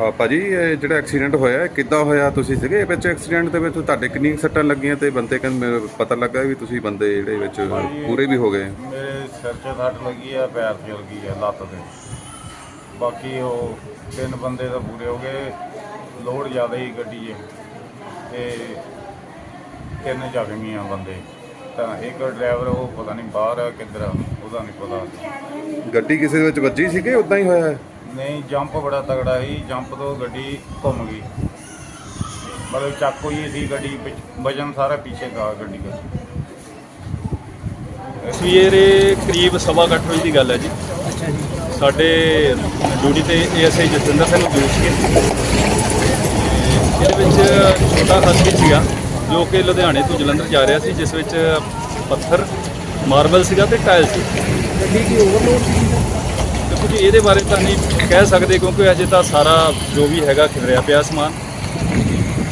ਆ ਭਾਜੀ ਇਹ ਜਿਹੜਾ ਐਕਸੀਡੈਂਟ ਹੋਇਆ ਕਿੱਦਾਂ ਹੋਇਆ? ਤੁਸੀਂ ਸੀਗੇ ਵਿੱਚ ਐਕਸੀਡੈਂਟ ਦੇ ਵਿੱਚ? ਤੁਹਾਡੇ ਕਿੰਨੀਆਂ ਸੱਟਾਂ ਲੱਗੀਆਂ ਤੇ ਬੰਦੇ ਕਹਿੰਦੇ ਮੈਨੂੰ ਪਤਾ ਲੱਗਾ ਵੀ ਤੁਸੀਂ ਬੰਦੇ ਜਿਹੜੇ ਵਿੱਚ ਪੂਰੇ ਵੀ ਹੋ ਗਏ। ਮੇਰੇ ਸਿਰ 'ਚ ਸੱਟ ਲੱਗੀ ਆ ਪੈਰ 'ਚ ਲੱਗੀ ਆ ਲੱਤ ਤੇ। ਬਾਕੀ ਉਹ ਤਿੰਨ ਬੰਦੇ ਤਾਂ ਪੂਰੇ ਹੋ ਗਏ। ਲੋਡ ਜ਼ਿਆਦਾ ਹੀ ਗੱਡੀ 'ਚ। ਤੇ ਤਿੰਨ ਜ਼ਖਮੀ ਆ ਬੰਦੇ। ਤਾਂ ਇੱਕ ਡਰਾਈਵਰ ਉਹ ਪਤਾ ਨਹੀਂ ਬਾਹਰ ਆ ਕਿੱਧਰ ਆ ਉਹਦਾ ਨਹੀਂ ਪਤਾ। ਗੱਡੀ ਕਿਸੇ ਦੇ ਵਿੱਚ ਵੱਜੀ ਸੀ ਕਿ ਉਦਾਂ ਹੀ ਹੋਇਆ ਹੈ? ਨਹੀਂ ਜੰਪ ਬੜਾ ਤਗੜਾ ਸੀ ਜੰਪ ਤੋਂ ਗੱਡੀ ਘੁੰਮ ਗਈ। ਮਤਲਬ ਚੱਕ ਹੋਈ ਸੀ ਗੱਡੀ ਵਜਨ ਸਾਰਾ ਪਿੱਛੇ ਦਾ ਗੱਡੀ ਦਾ। ਸਵੇਰੇ ਕਰੀਬ ਸਵਾ ਕੁ ਅੱਠ ਵਜੇ ਦੀ ਗੱਲ ਹੈ ਜੀ। ਅੱਛਾ ਜੀ। ਸਾਡੇ ਡਿਊਟੀ ਤੇ ਏਐਸਆਈ ਜਤਿੰਦਰ ਸਿੰਘ ਸੀਗੇ। ਤੇ ਇਹਦੇ ਵਿੱਚ ਛੋਟਾ ਹਾਥੀ ਸੀਗਾ ਜੋ ਕਿ ਲੁਧਿਆਣੇ ਤੋਂ ਜਲੰਧਰ ਜਾ ਰਿਹਾ ਸੀ ਜਿਸ ਵਿੱਚ ਪੱਥਰ ਮਾਰਬਲ ਸੀਗਾ ਤੇ ਟਾਇਲ ਸੀ। ਗੱਡੀ ਕੀ ਓਵਰਲੋਡ ਸੀ ਜੀ ਇਹਦੇ ਬਾਰੇ ਤਾਂ ਨਹੀਂ ਕਹਿ ਸਕਦੇ ਕਿਉਂਕਿ ਅਜੇ ਤਾਂ ਸਾਰਾ ਜੋ ਵੀ ਹੈਗਾ ਖਿਲਰਿਆ ਪਿਆ ਸਮਾਨ।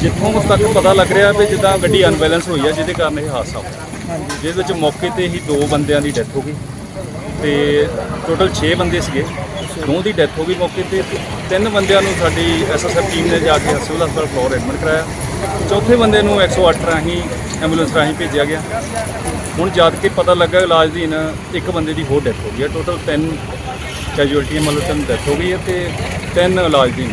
ਜਿੱਥੋਂ ਤੱਕ ਪਤਾ ਲੱਗ ਰਿਹਾ ਵੀ ਜਿੱਦਾਂ ਗੱਡੀ ਅਨਬੈਲੈਂਸ ਹੋਈ ਹੈ ਜਿਹਦੇ ਕਾਰਨ ਇਹ ਹਾਦਸਾ ਹੋਇਆ। ਜਿਹਦੇ ਵਿੱਚ ਮੌਕੇ ਤੇ ਹੀ ਦੋ ਬੰਦਿਆਂ ਦੀ ਡੈਥ ਹੋ ਗਈ ਤੇ ਟੋਟਲ 6 ਬੰਦੇ ਸੀਗੇ। ਦੋ ਦੀ ਡੈਥ ਹੋ ਗਈ ਮੌਕੇ ਤੇ ਤਿੰਨ ਬੰਦਿਆਂ ਨੂੰ ਸਾਡੀ ਐਸਐਸਐਫ ਟੀਮ ਨੇ ਜਾ ਕੇ ਸਿਵਲ ਹਸਪਤਾਲ ਫਲੋਰ ਐਡਮਿਟ ਕਰਾਇਆ। ਚੌਥੇ ਬੰਦੇ ਨੂੰ 108 ਰਾਹੀਂ ਐਂਬੂਲੈਂਸ ਰਾਹੀਂ ਭੇਜਿਆ ਗਿਆ। ਹੁਣ ਜਦ ਕੇ ਪਤਾ ਲੱਗਾ ਇਲਾਜ ਅਧੀਨ ਇੱਕ ਬੰਦੇ ਦੀ ਹੋਰ ਡੈਥ ਹੋ ਗਈ ਹੈ ਟੋਟਲ ਤਿੰਨ ਕੈਜੂਅਲਟੀਆਂ ਮਤਲਬ ਤਿੰਨ ਡੈਥ ਹੋ ਗਈ ਹੈ ਤੇ ਤਿੰਨ ਇਲਾਜ ਅਧੀਨ